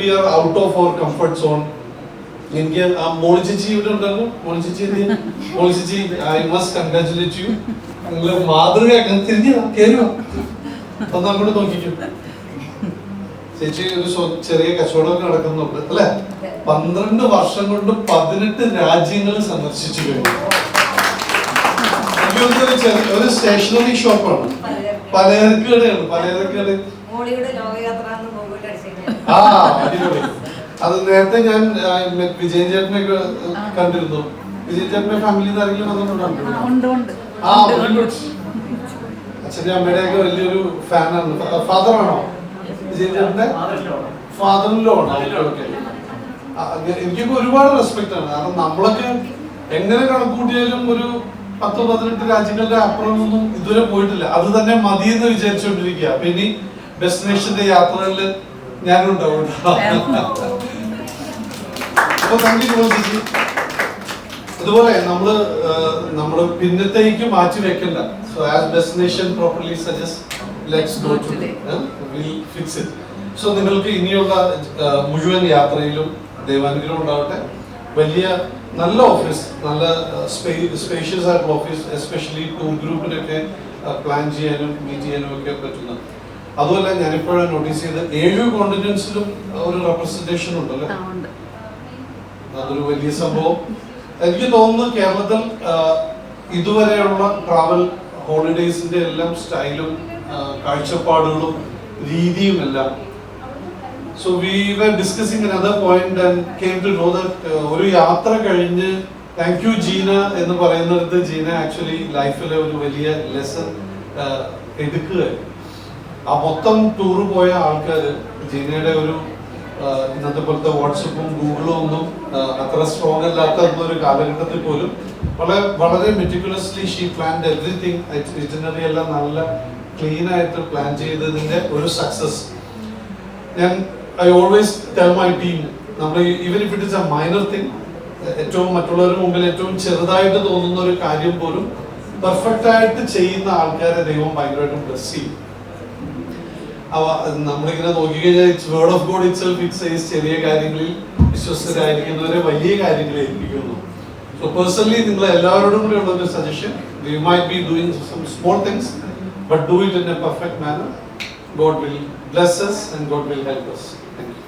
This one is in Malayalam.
We are out of our comfort zone എനിക്ക് ആ മോളിച്ചി ഇവിടെ ഉണ്ടായിരുന്നു. മോളി ചേച്ചി എന്ത് ചെയ്യും? മോളി ചേച്ചി ഐ മസ്റ്റ് കൺഗ്രാറ്റുലേറ്റ് യു നിങ്ങൾ മാതൃകയാക്കാൻ തിരിഞ്ഞു കയറുക ഒന്ന് അങ്ങോട്ട് നോക്കിക്കും. ചേച്ചി ഒരു ചെറിയ കച്ചവടമൊക്കെ നടക്കുന്നുണ്ട് അല്ലെ? പന്ത്രണ്ട് വർഷം കൊണ്ട് പതിനെട്ട് രാജ്യങ്ങൾ സന്ദർശിച്ചു കഴിഞ്ഞു. ഒരു സ്റ്റേഷനറി ഷോപ്പാണ്. പലചരക്ക് കടയാണ് പലചരക്ക് കട. ആ അടിപൊളി. അത് നേരത്തെ ഞാൻ വിജയൻ ചേട്ടനെ കണ്ടിരുന്നു. വിജയൻ ചേട്ടന്റെ ഫാമിലി ആരെങ്കിലും വന്നിട്ടുണ്ടോ ആ. അച്ഛന്റെ അമ്മയുടെ ഒക്കെ വലിയൊരു ഫാനാണ്. ഫാദർ ആണോ വിജയൻ ചേട്ടന്റെ ഫാദറിലോ ആണോ? എനിക്കൊക്കെ ഒരുപാട് റെസ്പെക്ട് ആണ്. കാരണം നമ്മളൊക്കെ എങ്ങനെ കണക്കൂട്ടിയാലും ഒരു പത്ത് പതിനെട്ട് രാജ്യങ്ങളുടെ അപ്പുറമൊന്നും ഇതുവരെ പോയിട്ടില്ല. അത് തന്നെ മതി എന്ന് വിചാരിച്ചുകൊണ്ടിരിക്കുക അപ്പൊ ഇനി ഡെസ്റ്റിനേഷന്റെ യാത്രകളിൽ ഞാനുണ്ടാവും അപ്പൊ താങ്ക് യു ചേച്ചി. അതുപോലെ നമ്മൾ നമ്മൾ പിന്നത്തേക്ക് മാറ്റി വെക്കണ്ട. So as destination properly suggest let's go to will fix it so നിങ്ങൾക്ക് ഇനിയുള്ള മുഴുവൻ യാത്രയിലും ദൈവാനുഗ്രഹം ഉണ്ടാവട്ടെ. വലിയ നല്ല ഓഫീസ് നല്ല സ്പേഷ്യസ് ആയിട്ടുള്ള ഓഫീസ് എസ്പെഷ്യലി ടൂർ ഗ്രൂപ്പിനൊക്കെ പ്ലാൻ ചെയ്യാനും മീറ്റ് ചെയ്യാനും ഒക്കെ പറ്റുന്ന അതുമല്ല ഞാനിപ്പോഴാണ് നോട്ടീസ് ചെയ്ത് ഏഴ് കോണ്ടിനെന്റ്സിലും ഒരു റെപ്രസെന്റേഷൻ ഉണ്ടല്ലോ? അതൊരു വലിയ സംഭവം. എനിക്ക് തോന്നുന്നു കേരളത്തിൽ ഇതുവരെയുള്ള ട്രാവൽ ഹോളിഡേയ്സിന്റെ എല്ലാം സ്റ്റൈലും കാഴ്ചപ്പാടുകളും രീതിയും എല്ലാം. So we were discussing another point and came to know that ഒരു യാത്ര കഴിഞ്ഞ് താങ്ക് യു ജീന എന്ന് പറയുന്നിടത്ത് ജീന ആക്ച്വലി ലൈഫിലെ ഒരു വലിയ ലെസൺ എടുക്കുകയായിരുന്നു. ആ മൊത്തം ടൂർ പോയ ആൾക്കാർ ജീനയുടെ ഒരു ഇന്നത്തെ പോലത്തെ വാട്സപ്പും ഗൂഗിളും ഒന്നും അത്ര സ്ട്രോങ് അല്ലാത്ത ഒരു കാലഘട്ടത്തിൽ പോലും വളരെ വളരെ meticulously she planned everything itinerary എല്ലാം നല്ല ക്ലീൻ ആയിട്ട് പ്ലാൻ ചെയ്തതിന്റെ ഒരു സക്സസ് ഞാൻ I always tell my team നമ്മൾ even if it is a minor thing ഏറ്റവും മറ്റുള്ളവരുടെ മുമ്പിൽ ഏറ്റവും ചെറുതായിട്ട് തോന്നുന്ന ഒരു കാര്യം പോലും പെർഫെക്റ്റ് ആയിട്ട് ചെയ്യുന്ന ആൾക്കാരെ ദൈവം ഭയങ്കരമായിട്ട് ബ്ലസ് ചെയ്യും. നമ്മളിങ്ങനെ നോക്കിക്കഴിഞ്ഞാൽ ചെറിയ കാര്യങ്ങളിൽ വിശ്വസ്തരായിരിക്കുന്നവരെ വലിയ കാര്യങ്ങളെ ഏൽപ്പിക്കുന്നു. സോ പേഴ്സണലി നിങ്ങൾ എല്ലാവരോടും കൂടി ഉള്ള ഒരു suggestion we might be doing some small things but do it in a perfect manner God will bless and God will help us. Thank